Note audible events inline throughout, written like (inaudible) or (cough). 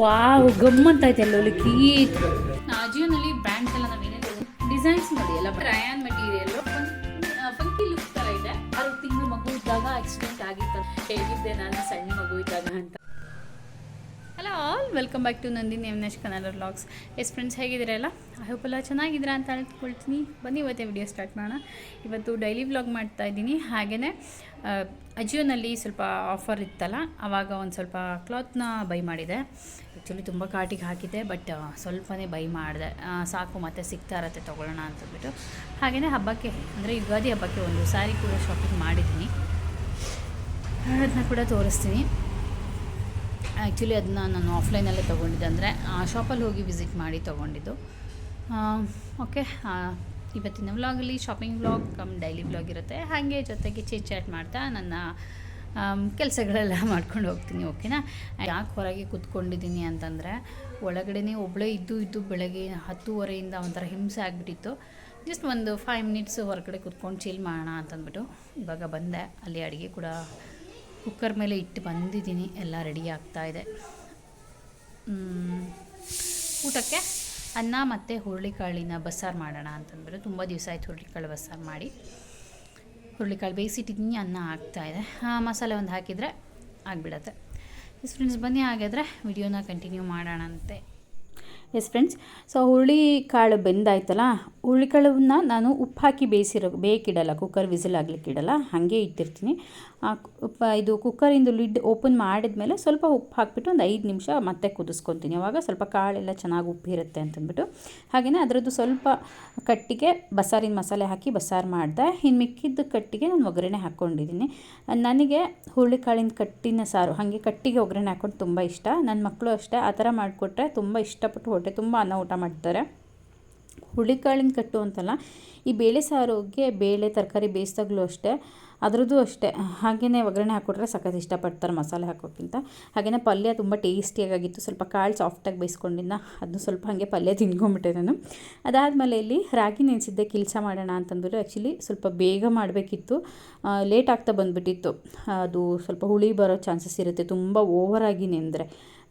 Wow ಗಮ್ಮಂತ ಐತೆ ಎಲ್ಲೋಲಿಕ್ಕೆ ಅಜಿಯೋನಲ್ಲಿ brands ಎಲ್ಲ ನಾವೇನೇ designs ನೋಡಿ ಎಲ್ಲ ರಯಾನ್ ಮೆಟೀರಿಯಲ್ ಫಂಕಿ ಲುಕ್ ಥರ ಇದೆ. ಆರು ತಿಂಗಳು ಮಗು ಇದ್ದಾಗ ಆಕ್ಸಿಡೆಂಟ್ ಆಗಿತ್ತು. ಹೇಗಿದ್ದೆ ನಾನು ಸಣ್ಣ ಮಗು ಇದ್ದಾಗ ಅಂತ. Hello all welcome back to Nandini ಎಮ್ನೆಶ್ Kannada vlogs yes friends ಹೇಗಿದ್ದೀರಲ್ಲ ಐ ಹೋಪ್ ಎಲ್ಲ ಚೆನ್ನಾಗಿದ್ದೀರಾ ಅಂತ ಹೇಳ್ಕೊಳ್ತೀನಿ ಬನ್ನಿ ಇವತ್ತೇ ವಿಡಿಯೋ ಸ್ಟಾರ್ಟ್ ಮಾಡೋಣ. ಇವತ್ತು ಡೈಲಿ ವ್ಲಾಗ್ ಮಾಡ್ತಾ ಇದ್ದೀನಿ. ಹಾಗೆಯೇ ಅಜಿಯೋನಲ್ಲಿ ಸ್ವಲ್ಪ ಆಫರ್ ಇತ್ತಲ್ಲ ಆವಾಗ ಒಂದು ಸ್ವಲ್ಪ ಕ್ಲಾತ್ನ ಬೈ ಮಾಡಿದೆ. ಆ್ಯಕ್ಚುಲಿ ತುಂಬ ಕಾಟಿಗೆ ಹಾಕಿದ್ದೆ, ಬಟ್ ಸ್ವಲ್ಪನೇ ಬೈ ಮಾಡಿದೆ. ಸಾಕು, ಮತ್ತೆ ಸಿಗ್ತಾ ಇರತ್ತೆ, ತೊಗೊಳ್ಳೋಣ ಅಂತಂದ್ಬಿಟ್ಟು ಹಾಗೆಯೇ ಹಬ್ಬಕ್ಕೆ, ಅಂದರೆ ಯುಗಾದಿ ಹಬ್ಬಕ್ಕೆ ಒಂದು ಸಾರಿ ಕೂಡ ಶಾಪಿಂಗ್ ಮಾಡಿದ್ದೀನಿ. ಅದನ್ನ ಕೂಡ ತೋರಿಸ್ತೀನಿ. ಆ್ಯಕ್ಚುಲಿ ಅದನ್ನ ನಾನು ಆಫ್ಲೈನಲ್ಲೇ ತೊಗೊಂಡಿದ್ದೆ. ಅಂದರೆ ಶಾಪಲ್ಲಿ ಹೋಗಿ ವಿಸಿಟ್ ಮಾಡಿ ತೊಗೊಂಡಿದ್ದು. ಓಕೆ ಇವತ್ತಿನ ವ್ಲಾಗಲ್ಲಿ shopping vlog cum daily vlog ಇರುತ್ತೆ. ಹಾಗೆ ಜೊತೆಗೆ ಚಿಟ್ ಚಾಟ್ ಮಾಡ್ತಾ ನನ್ನ ಕೆಲಸಗಳೆಲ್ಲ (laughs) ಮಾಡ್ಕೊಂಡು ಹೋಗ್ತೀನಿ, ಓಕೆನಾ? ಯಾಕೆ ಹೊರಗೆ ಕೂತ್ಕೊಂಡಿದ್ದೀನಿ ಅಂತಂದರೆ, ಒಳಗಡೆನೇ ಒಬ್ಬಳೇ ಇದ್ದು ಇದ್ದು ಬೆಳಗ್ಗೆ ಹತ್ತುವರೆಯಿಂದ ಒಂಥರ ಹಿಂಸೆ ಆಗಿಬಿಟ್ಟಿತ್ತು. ಜಸ್ಟ್ ಒಂದು ಫೈವ್ ಮಿನಿಟ್ಸ್ ಹೊರಗಡೆ ಕೂತ್ಕೊಂಡು ಚೀಲ್ ಮಾಡೋಣ ಅಂತಂದ್ಬಿಟ್ಟು ಇವಾಗ ಬಂದೆ. ಅಲ್ಲಿ ಅಡುಗೆ ಕೂಡ ಕುಕ್ಕರ್ ಮೇಲೆ ಇಟ್ಟು ಬಂದಿದ್ದೀನಿ. ಎಲ್ಲ ರೆಡಿ ಆಗ್ತಾ ಇದೆ. ಊಟಕ್ಕೆ ಅನ್ನ ಮತ್ತು ಹುರುಳಿಕಾಳಿನ ಬಸ್ಸಾರು ಮಾಡೋಣ ಅಂತಂದ್ಬಿಟ್ಟು, ತುಂಬ ದಿವಸ ಆಯ್ತು ಹುರುಳಿಕಾಳು ಬಸ್ಸಾರು ಮಾಡಿ. ಹುರುಳಿಕಾಳು ಬೇಯಿಸಿಟ್ಟಿದ್ದೀನಿ ಅನ್ನ ಆಗ್ತಾ ಇದೆ. ಆ, ಮಸಾಲೆ ಒಂದು ಹಾಕಿದರೆ ಆಗಿಬಿಡತ್ತೆ. ಎಸ್ ಫ್ರೆಂಡ್ಸ್ ಬನ್ನಿ ಹಾಗಾದರೆ ವಿಡಿಯೋನ ಕಂಟಿನ್ಯೂ ಮಾಡೋಣಂತೆ. ಎಸ್ ಫ್ರೆಂಡ್ಸ್ ಸೊ ಹುರುಳಿ ಕಾಳು ಬೆಂದಾಯ್ತಲ್ಲ ಹುರುಳಿಕಾಳನ್ನ ನಾನು ಉಪ್ಪು ಹಾಕಿ ಬೇಯಿಸಿರೋ ಬೇಕಿಡಲ್ಲ ಕುಕ್ಕರ್ ವಿಸಿಲ್ ಆಗ್ಲಿಕ್ಕೆ ಇಡಲ್ಲ ಹಾಗೆ ಇಟ್ಟಿರ್ತೀನಿ. ಇದು ಕುಕ್ಕರಿಂದು ಲಿಡ್ ಓಪನ್ ಮಾಡಿದ್ಮೇಲೆ ಸ್ವಲ್ಪ ಉಪ್ಪು ಹಾಕಿಬಿಟ್ಟು ಒಂದು ಐದು ನಿಮಿಷ ಮತ್ತೆ ಕುದಿಸ್ಕೊತೀನಿ. ಅವಾಗ ಸ್ವಲ್ಪ ಕಾಳೆಲ್ಲ ಚೆನ್ನಾಗಿ ಉಪ್ಪಿರುತ್ತೆ ಅಂತಂದ್ಬಿಟ್ಟು. ಹಾಗೆಯೇ ಅದರದ್ದು ಸ್ವಲ್ಪ ಕಟ್ಟಿಗೆ ಬಸಾರಿನ ಮಸಾಲೆ ಹಾಕಿ ಬಸಾರು ಮಾಡಿದೆ. ಇನ್ನು ಮಿಕ್ಕಿದ್ದ ಕಟ್ಟಿಗೆ ನಾನು ಒಗ್ಗರಣೆ ಹಾಕ್ಕೊಂಡಿದ್ದೀನಿ ನನಗೆ ಹುರುಳಿಕಾಳಿನ ಕಟ್ಟಿನ ಸಾರು, ಹಾಗೆ ಕಟ್ಟಿಗೆ ಒಗ್ಗರಣೆ ಹಾಕೊಂಡು ತುಂಬ ಇಷ್ಟ. ನನ್ನ ಮಕ್ಕಳು ಅಷ್ಟೇ, ಆ ಥರ ಮಾಡಿಕೊಟ್ರೆ ತುಂಬ ಇಷ್ಟಪಟ್ಟು ಹೊಟ್ಟೆ ತುಂಬ ಅನ್ನ ಊಟ ಮಾಡ್ತಾರೆ. ಹುರುಳಿಕಾಳಿನ ಕಟ್ಟು ಅಂತಲ್ಲ, ಈ ಬೇಳೆ ಸಾರಿಗೆ ಬೇಳೆ, ತರಕಾರಿ ಬೇಯಿಸಿದಾಗಲೂ ಅಷ್ಟೇ. ಅದರದ್ದು ಅಷ್ಟೇ. ಹಾಗೆಯೇ ಒಗ್ಗರಣೆ ಹಾಕ್ಕೊಟ್ರೆ ಸಖತ್ ಇಷ್ಟಪಡ್ತಾರೆ ಮಸಾಲೆ ಹಾಕೋಕ್ಕಿಂತ. ಹಾಗೆಯೇ ಪಲ್ಯ ತುಂಬ ಟೇಸ್ಟಿಯಾಗಿತ್ತು ಸ್ವಲ್ಪ ಕಾಳು ಸಾಫ್ಟಾಗಿ ಬೇಯಿಸ್ಕೊಂಡಿದ್ದ ಅದನ್ನು ಸ್ವಲ್ಪ ಹಾಗೆ ಪಲ್ಯ ತಿನ್ಕೊಂಬಿಟ್ಟೆ ನಾನು. ಅದಾದಮೇಲೆ ಇಲ್ಲಿ ರಾಗಿ ನೆನೆಸಿದ್ದೆ ಕೆಲಸ ಮಾಡೋಣ ಅಂತಂದ್ಬಿಟ್ಟು ಆ್ಯಕ್ಚುಲಿ ಸ್ವಲ್ಪ ಬೇಗ ಮಾಡಬೇಕಿತ್ತು. ಲೇಟ್ ಆಗ್ತಾ ಬಂದುಬಿಟ್ಟಿತ್ತು. ಅದು ಸ್ವಲ್ಪ ಹುಳಿ ಬರೋ ಚಾನ್ಸಸ್ ಇರುತ್ತೆ. ತುಂಬ ಓವರಾಗಿ ನೆಂದರೆ.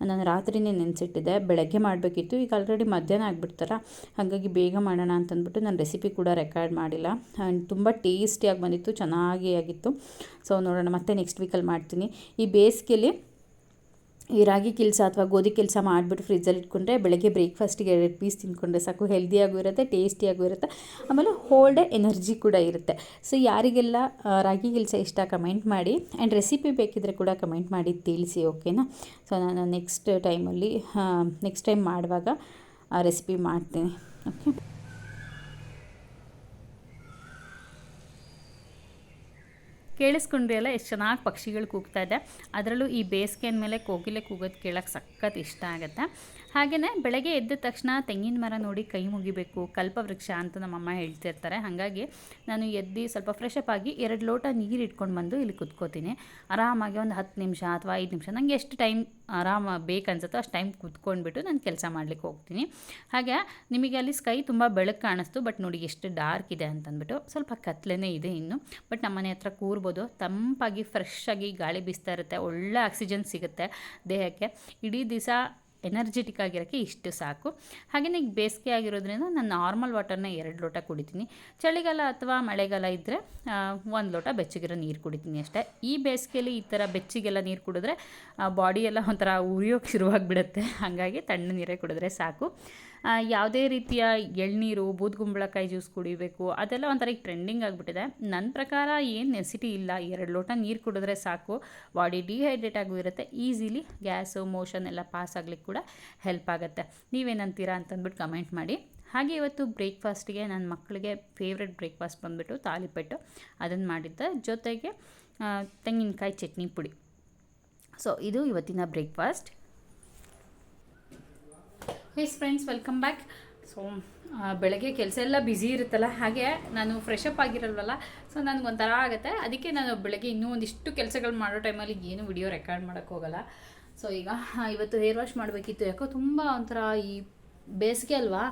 ನಾನು ರಾತ್ರಿನೇ ನೆನೆಸಿಟ್ಟಿದ್ದೆ, ಬೆಳಗ್ಗೆ ಮಾಡಬೇಕಿತ್ತು, ಈಗ ಆಲ್ರೆಡಿ ಮಧ್ಯಾಹ್ನ ಆಗಿಬಿಡ್ತಾರ? ಹಾಗಾಗಿ ಬೇಗ ಮಾಡೋಣ ಅಂತಂದ್ಬಿಟ್ಟು ನಾನು ರೆಸಿಪಿ ಕೂಡ ರೆಕಾರ್ಡ್ ಮಾಡಿಲ್ಲ. ಆ್ಯಂಡ್ ತುಂಬ ಟೇಸ್ಟಿಯಾಗಿ ಬಂದಿತ್ತು, ಚೆನ್ನಾಗಿ ಆಗಿತ್ತು. ಸೊ ನೋಡೋಣ, ಮತ್ತೆ ನೆಕ್ಸ್ಟ್ ವೀಕಲ್ಲಿ ಮಾಡ್ತೀನಿ. ಈ ಬೇಸಿಗೆಯಲ್ಲಿ ಈ ರಾಗಿ ಕೆಲಸ ಅಥವಾ ಗೋಧಿ ಕೆಲಸ ಮಾಡಿಬಿಟ್ಟು ಫ್ರಿಜ್ಜಲ್ಲಿ ಇಟ್ಕೊಂಡ್ರೆ ಬೆಳಗ್ಗೆ ಬ್ರೇಕ್ಫಾಸ್ಟಿಗೆ ಎರಡು ಪೀಸ್ ತಿಂದ್ಕೊಂಡ್ರೆ ಸಾಕು ಹೆಲ್ದಿಯಾಗೂ ಇರುತ್ತೆ ಟೇಸ್ಟಿಯಾಗೂ ಇರುತ್ತೆ, ಆಮೇಲೆ ಹೋಲ್ ಡೇ ಎನರ್ಜಿ ಕೂಡ ಇರುತ್ತೆ. ಸೊ ಯಾರಿಗೆಲ್ಲ ರಾಗಿ ಕೆಲಸ ಇಷ್ಟ ಕಮೆಂಟ್ ಮಾಡಿ ಆ್ಯಂಡ್ ರೆಸಿಪಿ ಬೇಕಿದ್ರೆ ಕೂಡ ಕಮೆಂಟ್ ಮಾಡಿ ತಿಳಿಸಿ ಓಕೆನಾ ಸೊ ನಾನು ನೆಕ್ಸ್ಟ್ ಟೈಮಲ್ಲಿ ನೆಕ್ಸ್ಟ್ ಟೈಮ್ ಮಾಡುವಾಗ ರೆಸಿಪಿ ಮಾಡ್ತೀನಿ ಓಕೆ ಕೇಳಿಸ್ಕೊಂಡ್ರಿ ಎಲ್ಲ ಎಷ್ಟು ಚೆನ್ನಾಗಿ ಪಕ್ಷಿಗಳು ಕೂಗ್ತಾ ಇದೆ. ಅದರಲ್ಲೂ ಈ ಬೇಸಿಗೆ ಅಂದಮೇಲೆ ಕೋಗಿಲೆ ಕೂಗೋದು ಕೇಳೋಕ್ಕೆ ಸಖತ್ ಇಷ್ಟ ಆಗುತ್ತೆ. ಹಾಗೆಯೇ ಬೆಳಗ್ಗೆ ಎದ್ದ ತಕ್ಷಣ ತೆಂಗಿನ ಮರ ನೋಡಿ ಕೈ ಮುಗಿಬೇಕು ಕಲ್ಪವೃಕ್ಷ ಅಂತ ನಮ್ಮಮ್ಮ ಹೇಳ್ತಿರ್ತಾರೆ. ಹಾಗಾಗಿ ನಾನು ಎದ್ದು ಸ್ವಲ್ಪ ಫ್ರೆಶ್ ಅಪ್ ಆಗಿ ಎರಡು ಲೋಟ ನೀರು ಇಟ್ಕೊಂಡು ಬಂದು ಇಲ್ಲಿ ಕುತ್ಕೋತೀನಿ. ಆರಾಮಾಗಿ ಒಂದು ಹತ್ತು ನಿಮಿಷ ಅಥವಾ ಐದು ನಿಮಿಷ ನನಗೆ ಎಷ್ಟು ಟೈಮ್ ಆರಾಮ ಬೇಕನ್ಸುತ್ತೋ ಅಷ್ಟು ಟೈಮ್ ಕುತ್ಕೊಂಡ್ಬಿಟ್ಟು ನಾನು ಕೆಲಸ ಮಾಡ್ಲಿಕ್ಕೆ ಹೋಗ್ತೀನಿ. ಹಾಗೆ ನಿಮಗೆ ಅಲ್ಲಿ ಸ್ಕೈ ತುಂಬ ಬೆಳಕು ಕಾಣಿಸ್ತು ಬಟ್ ನೋಡಿ ಎಷ್ಟು ಡಾರ್ಕ್ ಇದೆ ಅಂತಂದ್ಬಿಟ್ಟು ಸ್ವಲ್ಪ ಕತ್ಲೆನೇ ಇದೆ ಇನ್ನು. ಬಟ್ ನಮ್ಮ ಮನೆ ಹತ್ರ ಕೂರ್ಬೋದು, ತಂಪಾಗಿ ಫ್ರೆಶ್ ಆಗಿ ಗಾಳಿ ಬೀಸ್ತಾ ಇರುತ್ತೆ, ಒಳ್ಳೆ ಆಕ್ಸಿಜನ್ ಸಿಗುತ್ತೆ ದೇಹಕ್ಕೆ. ಇಡೀ ದಿವಸ ಎನರ್ಜೆಟಿಕ್ ಆಗಿರೋಕ್ಕೆ ಇಷ್ಟು ಸಾಕು. ಹಾಗೆಯೇ ಈಗ ಬೇಸಿಗೆ ಆಗಿರೋದ್ರಿಂದ ನಾನು ನಾರ್ಮಲ್ ವಾಟರ್ನ ಎರಡು ಲೋಟ ಕುಡಿತೀನಿ. ಚಳಿಗಾಲ ಅಥವಾ ಮಳೆಗಾಲ ಇದ್ದರೆ ಒಂದು ಲೋಟ ಬೆಚ್ಚಗಿರೋ ನೀರು ಕುಡಿತೀನಿ ಅಷ್ಟೇ. ಈ ಬೇಸಿಗೆಯಲ್ಲಿ ಈ ಥರ ಬೆಚ್ಚಗೆಲ್ಲ ನೀರು ಕುಡಿದ್ರೆ ಬಾಡಿಯೆಲ್ಲ ಒಂಥರ ಉರಿಯೋಕ್ಕೆ ಶುರುವಾಗಿಬಿಡುತ್ತೆ. ಹಾಗಾಗಿ ತಣ್ಣ ನೀರೇ ಕುಡಿದ್ರೆ ಸಾಕು. ಯಾವುದೇ ರೀತಿಯ ಎಳ್ನೀರು, ಬೂದ್ಗುಂಬಳಕಾಯಿ ಜ್ಯೂಸ್ ಕುಡಿಬೇಕು, ಅದೆಲ್ಲ ಒಂಥರ ಈಗ ಟ್ರೆಂಡಿಂಗ್ ಆಗಿಬಿಟ್ಟಿದೆ. ನನ್ನ ಪ್ರಕಾರ ಏನು ನೆಸಿಟಿ ಇಲ್ಲ. ಎರಡು ಲೋಟ ನೀರು ಕುಡಿದ್ರೆ ಸಾಕು. ಬಾಡಿ ಡಿಹೈಡ್ರೇಟ್ ಆಗು ಇರುತ್ತೆ. ಈಸಿಲಿ ಗ್ಯಾಸು ಮೋಷನ್ ಎಲ್ಲ ಪಾಸ್ ಆಗಲಿಕ್ಕೆ ಕೂಡ ಹೆಲ್ಪ್ ಆಗುತ್ತೆ. ನೀವೇನಂತೀರಾ ಅಂತಂದ್ಬಿಟ್ಟು ಕಮೆಂಟ್ ಮಾಡಿ. ಹಾಗೆ ಇವತ್ತು ಬ್ರೇಕ್ಫಾಸ್ಟ್ಗೆ ನನ್ನ ಮಕ್ಕಳಿಗೆ ಫೇವ್ರೆಟ್ ಬ್ರೇಕ್ಫಾಸ್ಟ್ ಬಂದುಬಿಟ್ಟು ತಾಲಿಪೆಟ್ಟು. ಅದನ್ನು ಮಾಡಿದ್ದೆ. ಜೊತೆಗೆ ತೆಂಗಿನಕಾಯಿ ಚಟ್ನಿ ಪುಡಿ. ಸೊ ಇದು ಇವತ್ತಿನ breakfast yes friends welcome back so ಬೆಳಗ್ಗೆ ಕೆಲಸ ಎಲ್ಲ ಬ್ಯುಸಿ ಇರುತ್ತಲ್ಲ, ಹಾಗೆ ನಾನು ಫ್ರೆಶ್ ಅಪ್ ಆಗಿರಲ್ವಲ್ಲ ಸೊ ನನಗೊಂಥರ ಆಗುತ್ತೆ. ಅದಕ್ಕೆ ನಾನು ಬೆಳಗ್ಗೆ ಇನ್ನೂ ಒಂದಿಷ್ಟು ಕೆಲಸಗಳು ಮಾಡೋ ಟೈಮಲ್ಲಿ ಏನು ವಿಡಿಯೋ ರೆಕಾರ್ಡ್ ಮಾಡೋಕ್ಕೆ ಹೋಗಲ್ಲ. ಸೊ ಈಗ ಇವತ್ತು ಹೇರ್ ವಾಶ್ ಮಾಡಬೇಕಿತ್ತು. ಯಾಕೋ ತುಂಬ ಒಂಥರ ಈ ಬೇಸಿಗೆ ಅಲ್ವಾ?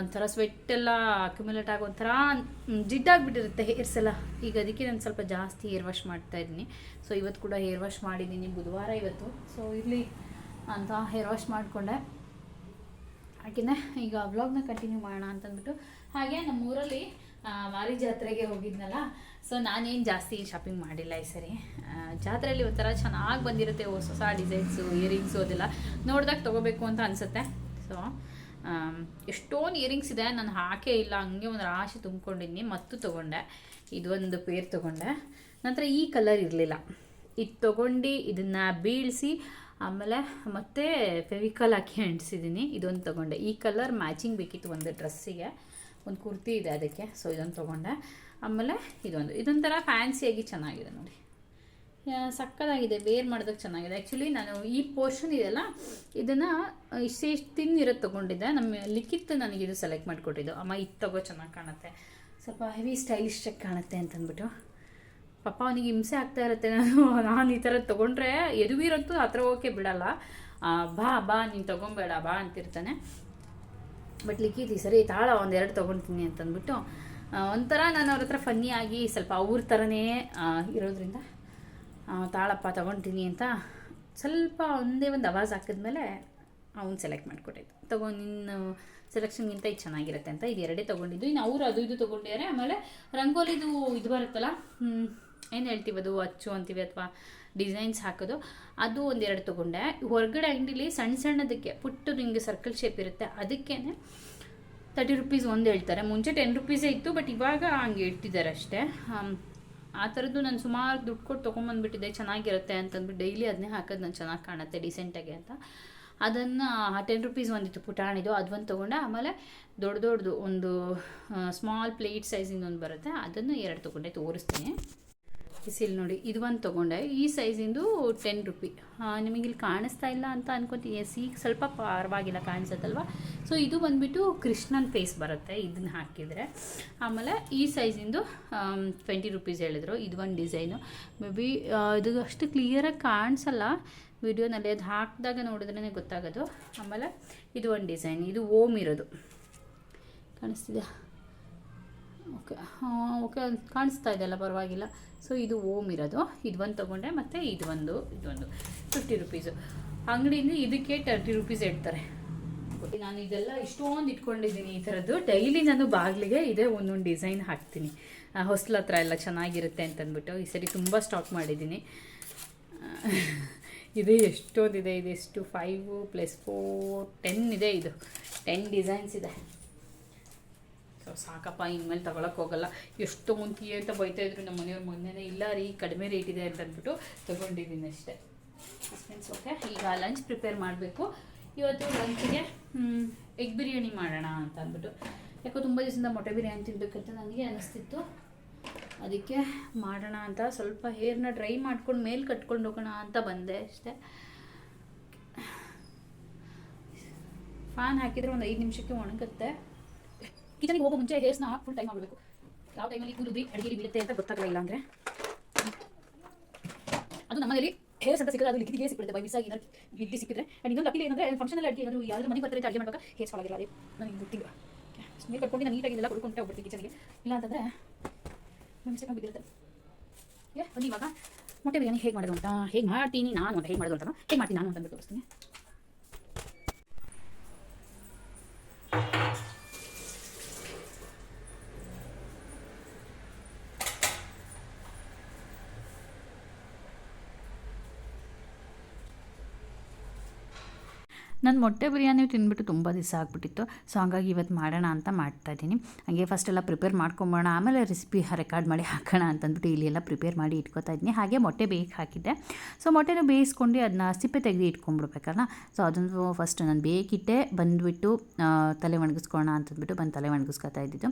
ಒಂಥರ ಸ್ವೆಟ್ ಎಲ್ಲ ಅಕ್ಯುಮುಲೇಟ್ ಆಗೋ ಒಂಥರ ಜಿಡ್ಡಾಗಿಬಿಟ್ಟಿರುತ್ತೆ ಜಿಡ್ಡಾಗ್ಬಿಟ್ಟಿರುತ್ತೆ ಹೇರ್ಸ್ ಎಲ್ಲ. ಈಗ ಅದಕ್ಕೆ ನಾನು ಸ್ವಲ್ಪ ಜಾಸ್ತಿ ಹೇರ್ ವಾಶ್ ಮಾಡ್ತಾ ಇದ್ದೀನಿ. ಸೊ ಇವತ್ತು ಕೂಡ ಹೇರ್ ವಾಶ್ ಮಾಡಿದ್ದೀನಿ ಬುಧವಾರ ಇವತ್ತು. ಸೊ ಇಲ್ಲಿ ಅಂತ ಹೇರ್ ವಾಶ್ ಮಾಡಿಕೊಂಡೆ. ಹಾಗೆಯೇ ಈಗ ವ್ಲಾಗ್ನ ಕಂಟಿನ್ಯೂ ಮಾಡೋಣ ಅಂತಂದ್ಬಿಟ್ಟು. ಹಾಗೆ ನಮ್ಮೂರಲ್ಲಿ ಊರಲ್ಲಿ ಮಾರಿ ಜಾತ್ರೆಗೆ ಹೋಗಿದ್ನಲ್ಲ ಸೊ ನಾನೇನು ಜಾಸ್ತಿ ಶಾಪಿಂಗ್ ಮಾಡಿಲ್ಲ ಈ ಸರಿ. ಜಾತ್ರೆಯಲ್ಲಿ ಒಂಥರ ಚೆನ್ನಾಗಿ ಬಂದಿರುತ್ತೆ ಹೊಸ ಹೊಸ ಡಿಸೈನ್ಸು ಇಯರಿಂಗ್ಸು ಅದೆಲ್ಲ. ನೋಡಿದಾಗ ತೊಗೋಬೇಕು ಅಂತ ಅನಿಸುತ್ತೆ. ಸೊ ಎಷ್ಟೊಂದು ಇಯರಿಂಗ್ಸ್ ಇದೆ, ನಾನು ಹಾಕೇ ಇಲ್ಲ, ಹಂಗೆ ಒಂದು ರಾಶಿ ತುಂಬ್ಕೊಂಡಿದ್ದೀನಿ ಮತ್ತು ತೊಗೊಂಡೆ. ಇದೊಂದು ಪೇರ್ ತೊಗೊಂಡೆ. ನಂತರ ಈ ಕಲರ್ ಇರಲಿಲ್ಲ. ಇದು ತೊಗೊಂಡು, ಇದನ್ನು ಬೀಳಿಸಿ ಆಮೇಲೆ ಮತ್ತೆ ಫೆವಿಕಲ್ ಹಾಕಿ ಅಂಟಿಸಿದ್ದೀನಿ. ಇದೊಂದು ತೊಗೊಂಡೆ. ಈ ಕಲರ್ ಮ್ಯಾಚಿಂಗ್ ಬೇಕಿತ್ತು ಒಂದು ಡ್ರೆಸ್ಸಿಗೆ. ಒಂದು ಕುರ್ತಿ ಇದೆ ಅದಕ್ಕೆ. ಸೊ ಇದೊಂದು ತೊಗೊಂಡೆ. ಆಮೇಲೆ ಇದೊಂದು. ಇದೊಂಥರ ಫ್ಯಾನ್ಸಿಯಾಗಿ ಚೆನ್ನಾಗಿದೆ ನೋಡಿ. ಸಕ್ಕದಾಗಿದೆ. ವೇರ್ ಮಾಡೋದಕ್ಕೆ ಚೆನ್ನಾಗಿದೆ. ಆ್ಯಕ್ಚುಲಿ ನಾನು ಈ ಪೋರ್ಷನ್ ಇದೆಯಲ್ಲ, ಇದನ್ನು ಇಷ್ಟೇ ಇಷ್ಟು ತಿನ್ ಇರೋದು ತೊಗೊಂಡಿದ್ದೆ. ನಮ್ಮ ಲಿಖಿತ್ ನನಗಿದು ಸೆಲೆಕ್ಟ್ ಮಾಡಿಕೊಟ್ಟಿದ್ದು. ಅಮ್ಮ, ಇದು ತಗೋ, ಚೆನ್ನಾಗಿ ಕಾಣುತ್ತೆ. ಸ್ವಲ್ಪ ಹೆವಿ ಸ್ಟೈಲಿಶಾಗಿ ಕಾಣುತ್ತೆ ಅಂತಂದ್ಬಿಟ್ಟು. ಪಾಪ ಅವನಿಗೆ ಹಿಂಸೆ ಆಗ್ತಾ ಇರುತ್ತೆ. ನಾನು ನಾನು ಈ ಥರ ತೊಗೊಂಡ್ರೆ ಯದುವೀರಂತೂ ಹತ್ರ ಹೋಗೋಕ್ಕೆ ಬಿಡಲ್ಲ. ಬಾ ಬಾ, ನೀನು ತೊಗೊಬೇಡ, ಬಾ ಅಂತಿರ್ತಾನೆ. ಬಟ್ ಲಿಖಿತ್ ಸರಿ ತಾಳ ಒಂದೆರಡು ತೊಗೊಳ್ತೀನಿ ಅಂತಂದ್ಬಿಟ್ಟು ಒಂಥರ ನಾನು ಅವ್ರ ಹತ್ರ ಫನ್ನಿ ಆಗಿ ಸ್ವಲ್ಪ ಅವ್ರ ಥರನೇ ಇರೋದ್ರಿಂದ ತಾಳಪ್ಪ ತೊಗೊಳ್ತೀನಿ ಅಂತ ಸ್ವಲ್ಪ ಒಂದೇ ಒಂದು ಅವಾಜ್ ಹಾಕಿದ್ಮೇಲೆ ಅವ್ನು ಸೆಲೆಕ್ಟ್ ಮಾಡಿಕೊಟ್ಟಿದ್ದು ತಗೋ, ನಿನ್ನ ಸೆಲೆಕ್ಷನ್ಗಿಂತ ಇದು ಚೆನ್ನಾಗಿರುತ್ತೆ ಅಂತ ಇದು ಎರಡೇ ತೊಗೊಂಡಿದ್ದು. ಇನ್ನು ಅವರು ಅದು ಇದು ತೊಗೊಂಡಿದ್ದಾರೆ ಆಮೇಲೆ ರಂಗೋಲಿದು ಇದು ಬರುತ್ತಲ್ಲ ಏನು ಹೇಳ್ತೀವಿ ಅದು, ಅಚ್ಚು ಅಂತೀವಿ ಅಥವಾ ಡಿಸೈನ್ಸ್ ಹಾಕೋದು, ಅದು ಒಂದೆರಡು ತೊಗೊಂಡೆ. ಹೊರಗಡೆ ಅಂಗಡಿಲಿ ಸಣ್ಣ ಸಣ್ಣದಕ್ಕೆ, ಪುಟ್ಟು ನಿಮಗೆ ಸರ್ಕಲ್ ಶೇಪ್ ಇರುತ್ತೆ ಅದಕ್ಕೇ ತರ್ಟಿ ರುಪೀಸ್ ಒಂದು ಹೇಳ್ತಾರೆ. ಮುಂಚೆ ಟೆನ್ ರುಪೀಸೇ ಇತ್ತು ಬಟ್ ಇವಾಗ ಹಂಗೆ ಇಟ್ಟಿದ್ದಾರೆ ಅಷ್ಟೇ. ಆ ಥರದ್ದು ನಾನು ಸುಮಾರು ದುಡ್ಡು ಕೊಟ್ಟು ತೊಗೊಂಬಂದ್ಬಿಟ್ಟಿದ್ದೆ ಚೆನ್ನಾಗಿರುತ್ತೆ ಅಂತಂದ್ಬಿಟ್ಟು ಡೈಲಿ ಅದನ್ನೇ ಹಾಕೋದು ನಾನು ಚೆನ್ನಾಗಿ ಕಾಣುತ್ತೆ ಡಿಸೆಂಟಾಗಿ ಅಂತ. ಅದನ್ನು ಟೆನ್ ರುಪೀಸ್ ಒಂದಿತ್ತು ಪುಟಾಣಿದು ಅದೊಂದು ತೊಗೊಂಡೆ. ಆಮೇಲೆ ದೊಡ್ಡ ದೊಡ್ಡದು ಒಂದು ಸ್ಮಾಲ್ ಪ್ಲೇಟ್ ಸೈಜಿಂದ ಒಂದು ಬರುತ್ತೆ, ಅದನ್ನು ಎರಡು ತೊಗೊಂಡೆ, ತೋರಿಸ್ತೀನಿ. ಬಿಸಿಲ್ ನೋಡಿ. ಇದು ಒಂದು ತೊಗೊಂಡೆ. ಈ ಸೈಜಿಂದು ಟೆನ್ ರುಪಿ ನಿಮಗೆ ಇಲ್ಲಿ ಕಾಣಿಸ್ತಾ ಇಲ್ಲ ಅಂತ ಅನ್ಕೊತೀನಿ. ಎಸ್, ಈಗ ಸ್ವಲ್ಪ ಪರವಾಗಿಲ್ಲ, ಕಾಣಿಸುತ್ತಲ್ವ? ಸೊ ಇದು ಬಂದುಬಿಟ್ಟು ಕೃಷ್ಣನ್ ಫೇಸ್ ಬರುತ್ತೆ ಇದನ್ನ ಹಾಕಿದರೆ. ಆಮೇಲೆ ಈ ಸೈಜಿಂದು ಟ್ವೆಂಟಿ ರುಪೀಸ್ ಹೇಳಿದ್ರು. ಇದು ಒಂದು ಡಿಸೈನು ಮೇ ಬಿ ಇದು ಅಷ್ಟು ಕ್ಲಿಯರಾಗಿ ಕಾಣಿಸಲ್ಲ. ವಿಡಿಯೋನಲ್ಲಿ ಅದು ಹಾಕಿದಾಗ ನೋಡಿದ್ರೇ ಗೊತ್ತಾಗೋದು. ಆಮೇಲೆ ಇದು ಒಂದು ಡಿಸೈನ್ ಇದು ಓಮ್ ಇರೋದು. ಕಾಣಿಸ್ತಿದೆಯಾ? ಓಕೆ. ಓಕೆ. ಕಾಣಿಸ್ತಾ ಇದೆಯಲ್ಲ ಪರವಾಗಿಲ್ಲ. ಸೊ ಇದು ಓಮ್ ಇರೋದು. ಇದು ಒಂದು ತೊಗೊಂಡೆ, ಮತ್ತು ಇದು ಒಂದು ಇದೊಂದು ಫಿಫ್ಟಿ ರುಪೀಸು ಅಂಗಡಿಯಿಂದ ಇದಕ್ಕೆ ತರ್ಟಿ ರುಪೀಸ್ ಇಡ್ತಾರೆ ನಾನು ಇದೆಲ್ಲ ಇಷ್ಟೊಂದು ಇಟ್ಕೊಂಡಿದ್ದೀನಿ ಈ ಥರದ್ದು. ಡೈಲಿ ನಾನು ಬಾಗಿಲಿಗೆ ಇದೇ ಒಂದೊಂದು ಡಿಸೈನ್ ಹಾಕ್ತೀನಿ. ಹೊಸ್ಲ ಹತ್ರ ಎಲ್ಲ ಚೆನ್ನಾಗಿರುತ್ತೆ ಅಂತಂದ್ಬಿಟ್ಟು ಈ ಸರಿ ತುಂಬ ಸ್ಟಾಕ್ ಮಾಡಿದ್ದೀನಿ. ಇದು ಎಷ್ಟೊಂದಿದೆ, ಇದು ಎಷ್ಟು? ಫೈವು ಪ್ಲಸ್ ಫೋರ್ ಟೆನ್ ಇದೆ ಇದು. ಟೆನ್ ಡಿಸೈನ್ಸ್ ಇದೆ. ಸಾಕಪ್ಪ, ಇನ್ಮೇಲೆ ತಗೊಳಕ್ಕೆ ಹೋಗಲ್ಲ. ಎಷ್ಟು ತೊಗೊಂತೀಯ ಅಂತ ಬೈತಾ ಇದ್ರು ನಮ್ಮ ಮನೆಯವ್ರು, ಮೊನ್ನೆನೇ ಇಲ್ಲ ರೀ, ಕಡಿಮೆ ರೇಟ್ ಇದೆ ಅಂತ ಅಂದ್ಬಿಟ್ಟು ತಗೊಂಡಿದ್ದೀನಿ ಅಷ್ಟೇ. ಫ್ರೆಂಡ್ಸ್ ಓಕೆ ಈಗ ಲಂಚ್ ಪ್ರಿಪೇರ್ ಮಾಡಬೇಕು. ಇವತ್ತು ಲಂಚಿಗೆ ಎಗ್ ಬಿರಿಯಾನಿ ಮಾಡೋಣ ಅಂತ ಅಂದ್ಬಿಟ್ಟು. ಯಾಕೋ ತುಂಬ ದಿವಸದಿಂದ ಮೊಟ್ಟೆ ಬಿರಿಯಾನಿ ತಿನ್ನಬೇಕಂತ ನನಗೆ ಅನಿಸ್ತಿತ್ತು. ಅದಕ್ಕೆ ಮಾಡೋಣ ಅಂತ ಸ್ವಲ್ಪ ಹೇರ್ನ ಡ್ರೈ ಮಾಡ್ಕೊಂಡು ಮೇಲೆ ಕಟ್ಕೊಂಡು ಹೋಗೋಣ ಅಂತ ಬಂದೆ ಅಷ್ಟೇ. ಫ್ಯಾನ್ ಹಾಕಿದರೆ ಒಂದು ಐದು ನಿಮಿಷಕ್ಕೆ ಒಣಗುತ್ತೆ. ಕಿಚನ್ಗೆ ಹೋಗೋ ಮುಂಚೆ ಹೇರ್ಸ್ನ ಫುಲ್ ಟೈಮ್ ಮಾಡಬೇಕು. ಯಾವ ಟೈಮಲ್ಲಿ ಬಿ ಅಡಿಗೆ ಬೀಳುತ್ತೆ ಅಂತ ಗೊತ್ತಾಗಲ್ಲ ಇಲ್ಲ ಅಂದರೆ? ಅದು ನಮ್ಮಲ್ಲಿ ಹೇರ್ಸ್ ಅಂತ ಸಿಕ್ಕರೆ ಅದು ಲಿಕ್ಕಿಗೆ ಸಿಕ್ಬಿಡುತ್ತೆ. ಬೈ ಮಿಸ್ ಆಗಿ ಏನಾದ್ರು ಲಿಕ್ಕಿ ಸಿಕ್ಕಿದ್ರೆ. ಆ್ಯಂಡ್ ಇನ್ನೊಂದು ಲಕ್ಕಿ ಏನಂದರೆ ಫಂಕ್ಷನಲ್ಲಿ ಅಡುಗೆ ಏನಾದರೂ ಯಾರು ಮನೆಗೆ ಬರ್ತಾರೆ ಅಡುಗೆ ಮಾಡುವಾಗ ಹೇರ್ಸ್ ಫಾಲಾಗಿಲ್ಲ ಅದೇ ನನಗೆ ಗೊತ್ತಿಲ್ಲ ನೀರು ಕಟ್ಕೊಂಡು ನಾನು ನೀಟಾಗಿ ಎಲ್ಲ ಕೊಡ್ಕೊಂಡು ಹೋಗ್ಬಿಡ್ತೀನಿ ಕಿಚನ್ಗೆ ಇಲ್ಲ ಅಂತಂದರೆ ಮಿಸ್ಟೇಕ್ ಬಿದ್ದಿರುತ್ತೆ. ಏ, ಬನ್ನಿ ಇವಾಗ. ಮೊಟ್ಟೆ ಬಿರಿಯಾನಿ ಹೇಗೆ ಮಾಡೋದು ಅಂತ? ಹೇಗೆ ಮಾಡ್ತೀನಿ ನಾನು ಅಂತ, ಹೇಗೆ ಮಾಡೋದು ಅಂತ ಹೇಗೆ ಮಾಡ್ತೀನಿ ನಾನು ಅಂತ ತೋರಿಸ್ತೀನಿ. ನಾನು ಮೊಟ್ಟೆ ಬಿರಿಯಾನಿ ತಿಂದ್ಬಿಟ್ಟು ತುಂಬ ದಿವಸ ಆಗಿಬಿಟ್ಟಿತ್ತು. ಸೊ ಹಂಗಾಗಿ ಇವತ್ತು ಮಾಡೋಣ ಅಂತ ಮಾಡ್ತಾ ಇದ್ದೀನಿ. ಹಾಗೆ ಫಸ್ಟ್ ಎಲ್ಲ ಪ್ರಿಪೇರ್ ಮಾಡ್ಕೊಂಬೋಣ. ಆಮೇಲೆ ರೆಸಿಪಿ ರೆಕಾರ್ಡ್ ಮಾಡಿ ಹಾಕೋಣ ಅಂತಂದ್ಬಿಟ್ಟು ಇಲ್ಲಿ ಎಲ್ಲ ಪ್ರಿಪೇರ್ ಮಾಡಿ ಇಟ್ಕೊತಾ ಇದ್ದೀನಿ. ಹಾಗೆ ಮೊಟ್ಟೆ ಬೇಯಕ್ಕೆ ಹಾಕಿದ್ದೆ. ಸೊ ಮೊಟ್ಟೆನ ಬೇಯಿಸ್ಕೊಂಡು ಅದನ್ನ ಸಿಪ್ಪೆ ತೆಗೆದು ಇಟ್ಕೊಂಡ್ಬಿಡ್ಬೇಕಲ್ಲ ಸೊ ಅದನ್ನು ಫಸ್ಟ್ ನಾನು ಬೇಕಿಟ್ಟೆ ಬಂದುಬಿಟ್ಟು ತಲೆ ಒಣಗಿಸ್ಕೊಳ್ಳೋಣ ಅಂತಂದ್ಬಿಟ್ಟು ಬಂದು ತಲೆ ಒಣಗಿಸ್ಕೊತಾ ಇದ್ದಿದ್ದು.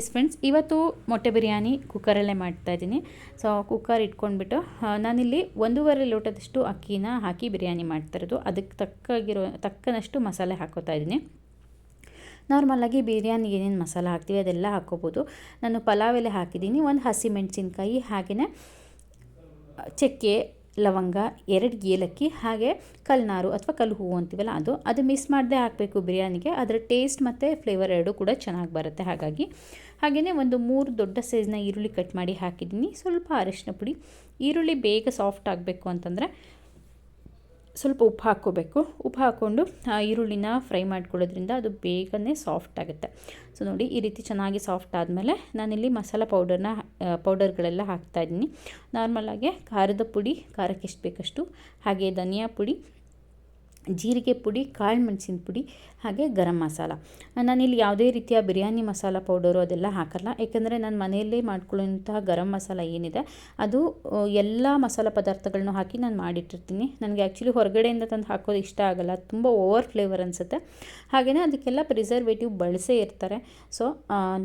ಎಸ್ ಫ್ರೆಂಡ್ಸ್, ಇವತ್ತು ಮೊಟ್ಟೆ ಬಿರಿಯಾನಿ ಕುಕ್ಕರಲ್ಲೇ ಮಾಡ್ತಾಯಿದ್ದೀನಿ ಸೊ ಕುಕ್ಕರ್ ಇಟ್ಕೊಂಡ್ಬಿಟ್ಟು ನಾನಿಲ್ಲಿ ಒಂದೂವರೆ ಲೋಟದಷ್ಟು ಅಕ್ಕಿನ ಹಾಕಿ ಬಿರಿಯಾನಿ ಮಾಡ್ತಿರೋದು ಅದಕ್ಕೆ ತಕ್ಕಾಗಿರೋ, ತಕ್ಕನಷ್ಟು ಮಸಾಲೆ ಹಾಕೋತಾ ಇದ್ದೀನಿ. ನಾರ್ಮಲಾಗಿ ಬಿರಿಯಾನಿಗೆ ಏನೇನು ಮಸಾಲೆ ಹಾಕ್ತೀವಿ ಅದೆಲ್ಲ ಹಾಕ್ಕೋಬೋದು ನಾನು ಪಲಾವ್ ಎಲೆ ಹಾಕಿದ್ದೀನಿ. ಒಂದು ಹಸಿ ಮೆಣಸಿನ್ಕಾಯಿ, ಹಾಗೆಯೇ ಚಕ್ಕೆ ಲವಂಗ, ಎರಡು ಏಲಕ್ಕಿ, ಹಾಗೆ ಕಲ್ನಾರು ಅಥವಾ ಕಲ್ಲು ಹೂವು ಅಂತೀವಲ್ಲ ಅದು. ಅದು ಮಿಸ್ ಮಾಡದೆ ಹಾಕಬೇಕು ಬಿರಿಯಾನಿಗೆ. ಅದರ ಟೇಸ್ಟ್ ಮತ್ತು ಫ್ಲೇವರ್ ಎರಡೂ ಕೂಡ ಚೆನ್ನಾಗಿ ಬರುತ್ತೆ ಹಾಗಾಗಿ. ಹಾಗೆಯೇ ಒಂದು ಮೂರು ದೊಡ್ಡ ಸೈಜ್ನ ಈರುಳ್ಳಿ ಕಟ್ ಮಾಡಿ ಹಾಕಿದ್ದೀನಿ. ಸ್ವಲ್ಪ ಅರಿಶಿನ ಪುಡಿ. ಈರುಳ್ಳಿ ಬೇಗ ಸಾಫ್ಟ್ ಆಗಬೇಕು ಅಂತಂದರೆ ಸ್ವಲ್ಪ ಉಪ್ಪು ಹಾಕ್ಕೋಬೇಕು. ಉಪ್ಪು ಹಾಕ್ಕೊಂಡು ಈರುಳ್ಳಿನ ಫ್ರೈ ಮಾಡ್ಕೊಳ್ಳೋದ್ರಿಂದ ಅದು ಬೇಗನೆ ಸಾಫ್ಟ್ ಆಗುತ್ತೆ. ಸೊ, ನೋಡಿ, ಈ ರೀತಿ ಚೆನ್ನಾಗಿ ಸಾಫ್ಟ್ ಆದಮೇಲೆ ನಾನಿಲ್ಲಿ ಮಸಾಲ ಪೌಡರ್ನ ಪೌಡರ್ಗಳೆಲ್ಲ ಹಾಕ್ತಾಯಿದ್ದೀನಿ ನಾರ್ಮಲಾಗೆ ಖಾರದ ಪುಡಿ, ಖಾರಕ್ಕೆ ಎಷ್ಟು ಬೇಕಷ್ಟು, ಹಾಗೆ ಧನಿಯಾ ಪುಡಿ ಜೀರಿಗೆ ಪುಡಿ, ಕಾಳು ಮೆಣಸಿನ ಪುಡಿ, ಹಾಗೆ ಗರಂ ಮಸಾಲ. ನಾನಿಲ್ಲಿ ಯಾವುದೇ ರೀತಿಯ ಬಿರಿಯಾನಿ ಮಸಾಲ ಪೌಡರು ಅದೆಲ್ಲ ಹಾಕಲ್ಲ. ಏಕೆಂದರೆ ನಾನು ಮನೆಯಲ್ಲೇ ಮಾಡ್ಕೊಳ್ಳೋಂತಹ ಗರಂ ಮಸಾಲ ಏನಿದೆ, ಅದು ಎಲ್ಲ ಮಸಾಲ ಪದಾರ್ಥಗಳನ್ನು ಹಾಕಿ ನಾನು ಮಾಡಿಟ್ಟಿರ್ತೀನಿ. ನನಗೆ ಆ್ಯಕ್ಚುಲಿ ಹೊರಗಡೆಯಿಂದ ತಂದು ಹಾಕೋದು ಇಷ್ಟ ಆಗಲ್ಲ. ತುಂಬ ಓವರ್ ಫ್ಲೇವರ್ ಅನಿಸುತ್ತೆ. ಹಾಗೆಯೇ ಅದಕ್ಕೆಲ್ಲ ಪ್ರಿಸರ್ವೇಟಿವ್ ಬಳಸೇ ಇರ್ತಾರೆ. ಸೊ